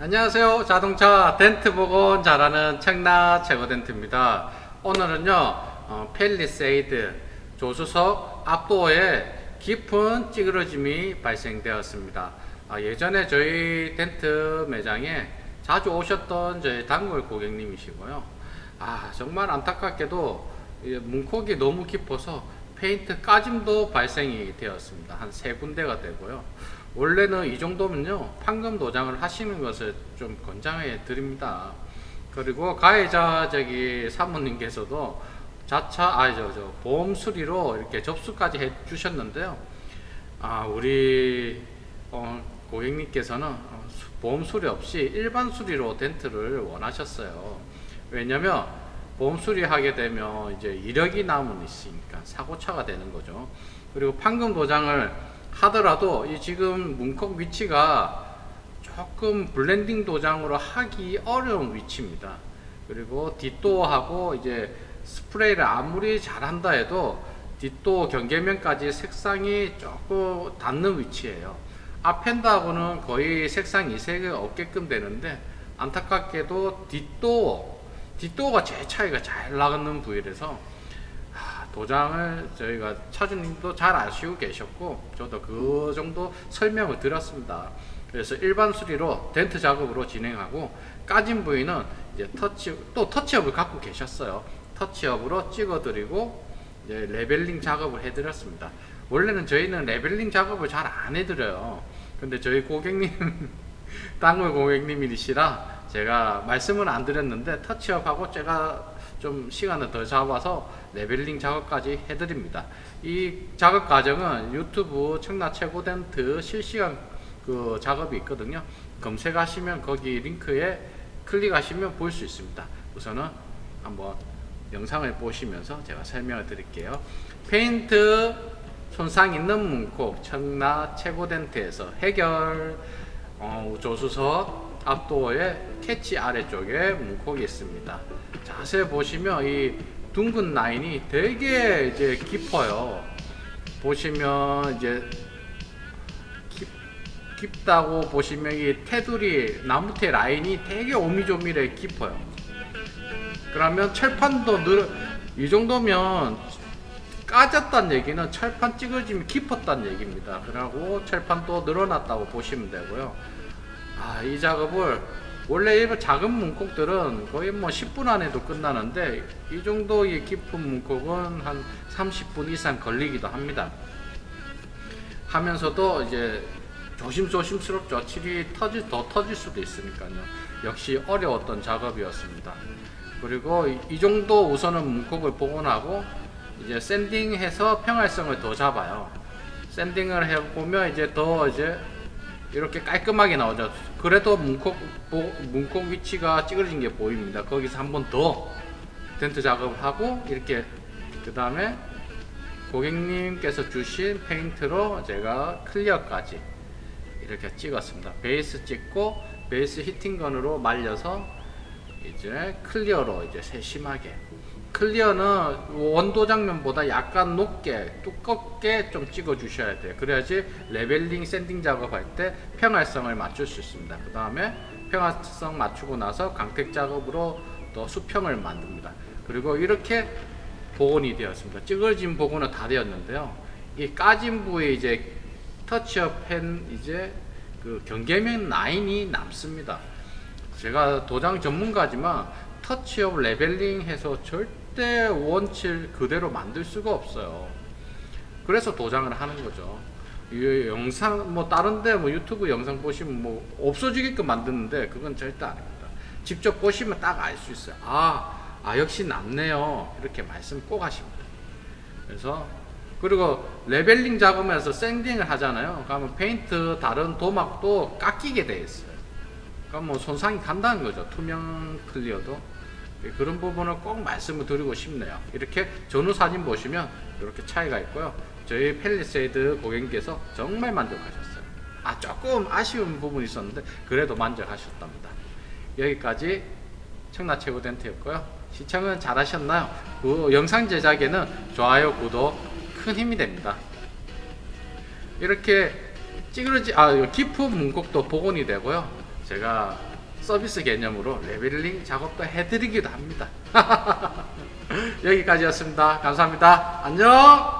안녕하세요. 자동차 덴트 복원 잘하는 책나 최고 덴트입니다. 오늘은요, 어, 펠리세이드 조수석 앞도어에 깊은 찌그러짐이 발생되었습니다. 아, 예전에 저희 덴트 매장에 자주 오셨던 저희 단골 고객님이시고요. 아, 정말 안타깝게도 이 문콕이 너무 깊어서 페인트 까짐도 발생이 되었습니다. 한 세 군데가 되고요. 원래는 이 정도면요 판금 도장을 하시는 것을 좀 권장해 드립니다. 그리고 가해자 저기 사모님께서도 자차 아저 저 보험 수리로 이렇게 접수까지 해 주셨는데요. 아 우리 어, 고객님께서는 어, 수- 보험 수리 없이 일반 수리로 덴트를 원하셨어요. 왜냐면 보험 수리하게 되면 이제 이력이 남은 있으니까 사고차가 되는 거죠. 그리고 판금 도장을 하더라도 이 지금 문콕 위치가 조금 블렌딩 도장으로 하기 어려운 위치입니다. 그리고 뒷도어하고 이제 스프레이를 아무리 잘한다 해도 뒷도어 경계면까지 색상이 조금 닿는 위치예요. 앞엔다하고는 거의 색상 이색이 없게끔 되는데 안타깝게도 뒷도어 뒷도어가 제일 차이가 잘 나가는 부위라서 아, 도장을 저희가 차주님도 잘 아시고 계셨고 저도 그 정도 설명을 드렸습니다. 그래서 일반 수리로 덴트 작업으로 진행하고 까진 부위는 이제 터치 또 터치업을 갖고 계셨어요. 터치업으로 찍어드리고 이제 레벨링 작업을 해드렸습니다. 원래는 저희는 레벨링 작업을 잘 안 해드려요. 근데 저희 고객님 땅굴 고객님이시라 제가 말씀은 안 드렸는데 터치업하고 제가 좀 시간을 더 잡아서 레벨링 작업까지 해드립니다. 이 작업 과정은 유튜브 청라 최고 덴트 실시간 그 작업이 있거든요. 검색하시면 거기 링크에 클릭하시면 볼 수 있습니다. 우선은 한번 영상을 보시면서 제가 설명을 드릴게요. 페인트 손상 있는 문콕 청라 최고 덴트에서 해결 어, 조수석 앞도어에 캐치 아래쪽에 문콕이 있습니다. 자세히 보시면 이 둥근 라인이 되게 이제 깊어요. 보시면 이제 깊, 깊다고 보시면 이 테두리 나무테 라인이 되게 오미조밀해 깊어요. 그러면 철판도 늘 이 정도면 까졌다는 얘기는 철판 찌그짐이 깊었다는 얘기입니다. 그리고 철판도 늘어났다고 보시면 되고요. 아, 이 작업을 원래 일반 작은 문콕들은 거의 뭐 10분 안에도 끝나는데 이 정도의 깊은 문콕은 한 30분 이상 걸리기도 합니다. 하면서도 이제 조심조심스럽죠. 칠이 터질 더 터질 수도 있으니까요. 역시 어려웠던 작업이었습니다. 그리고 이, 이 정도 우선은 문콕을 복원하고 이제 샌딩해서 평활성을 더 잡아요. 샌딩을 해보면 이제 더 이제 이렇게 깔끔하게 나오죠. 그래도 문콕 보- 문콕 위치가 찌그러진 게 보입니다. 거기서 한 번더 덴트 작업하고 이렇게 그 다음에 고객님께서 주신 페인트로 제가 클리어까지 이렇게 찍었습니다. 베이스 찍고 베이스 히팅건으로 말려서 이제 클리어로 이제 세심하게 클리어는 원도 장면보다 약간 높게 두껍게 좀 찍어 주셔야 돼요. 그래야지 레벨링 샌딩 작업할 때 평활성을 맞출 수 있습니다. 그 다음에 평활성 맞추고 나서 강택 작업으로 또 수평을 만듭니다. 그리고 이렇게 복원이 되었습니다. 찌그러진 복원은 다 되었는데요. 이 까진 부위 이제 터치업 펜 이제 그 경계면 라인이 남습니다. 제가 도장 전문가지만 터치업 레벨링 해서 절대 원칠 그대로 만들 수가 없어요. 그래서 도장을 하는 거죠. 이 영상 뭐 다른데 뭐 유튜브 영상 보시면 뭐 없어지게끔 만드는데 그건 절대 아닙니다. 직접 보시면 딱 알 수 있어요. 아, 아 역시 남네요. 이렇게 말씀 꼭 하십니다. 그래서 그리고 레벨링 작업에서 샌딩을 하잖아요. 그러면 페인트 다른 도막도 깎이게 돼 있어요. 그러니까 뭐 손상이 간다는 거죠. 투명 클리어도 그런 부분을 꼭 말씀을 드리고 싶네요. 이렇게 전후 사진 보시면 이렇게 차이가 있고요. 저희 펠리세이드 고객님께서 정말 만족하셨어요. 아 조금 아쉬운 부분이 있었는데 그래도 만족하셨답니다. 여기까지 청라 최고 덴트였고요. 시청은 잘하셨나요? 그 영상 제작에는 좋아요, 구독 큰 힘이 됩니다. 이렇게 찌그러지 아 깊은 문콕도 복원이 되고요. 제가 서비스 개념으로 레벨링 작업도 해드리기도 합니다. 여기까지였습니다. 감사합니다. 안녕!